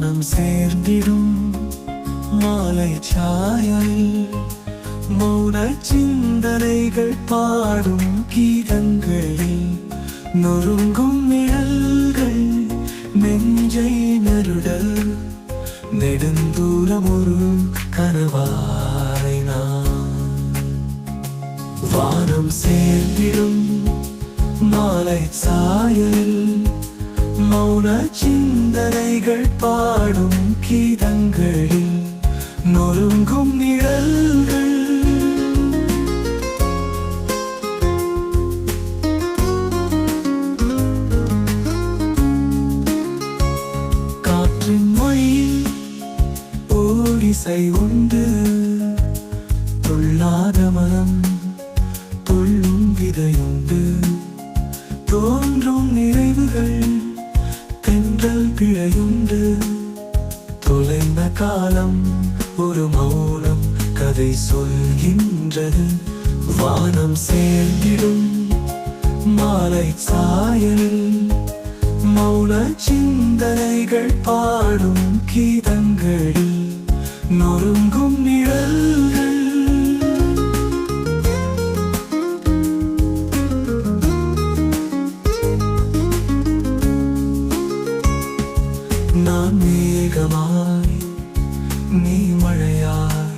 மனம் சேர்ந்திடும் மாலை சாயல் மௌன சிந்தனைகள் பாடும் கீதங்களில் நொறுங்கும் நிழல்கள் நெஞ்சை நருடல் நெடுந்தூரம் ஒரு கனவாய் நான். வானம் சேர்ந்திடும் மாலை சாயல் மௌன சிந்தனைகள் பாடும் கீதங்களில் நொறுங்கும் நிழல்கள். காற்றின் மொழியில் ஓடிசை உண்டு. துள்ளாத மனம் காலம் ஒரு மௌனம் கதை சொல்கின்றது. வானம் சேர்ந்திடும் மாலை சாயலில் மௌன சிந்தனைகள் பாடும் கீதங்களில் நொறுங்கும் நிழல்கள். நான் மேகமா நீ மழையாய்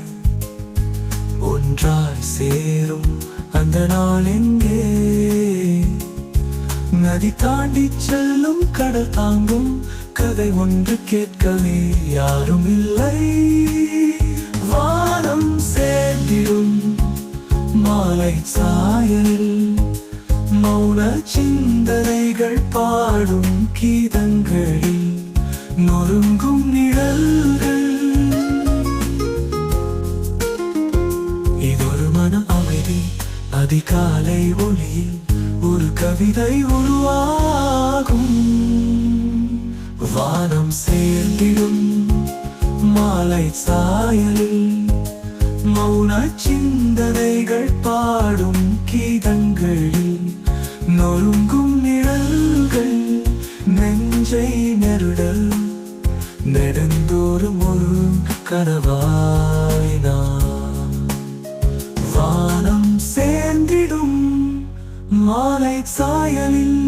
ஒன்றாய் சேரும் அந்த நாள் எங்கே? நதி தாண்டி செல்லும் கடல் தாங்கும் கதை ஒன்று கேட்கவே யாரும் இல்லை. வானம் சேர்ந்திடும் மாலை சாயலில் மௌன சிந்தனைகள் பாடும் கீதங்களில் நொறுங்கும் நிழல்கள் அதிகாலை ஒளியில் ஒரு கவிதை உருவாகும். வானம் சேர்ந்திடும் மாலை சாயலில் மௌன சிந்தனைகள் பாடும் கீதங்களில் நொறுங்கும் நிழல்கள் நெஞ்சை நெருடல் நெடுந்தோறும் ஒரு கனவா மாலை சாயலில்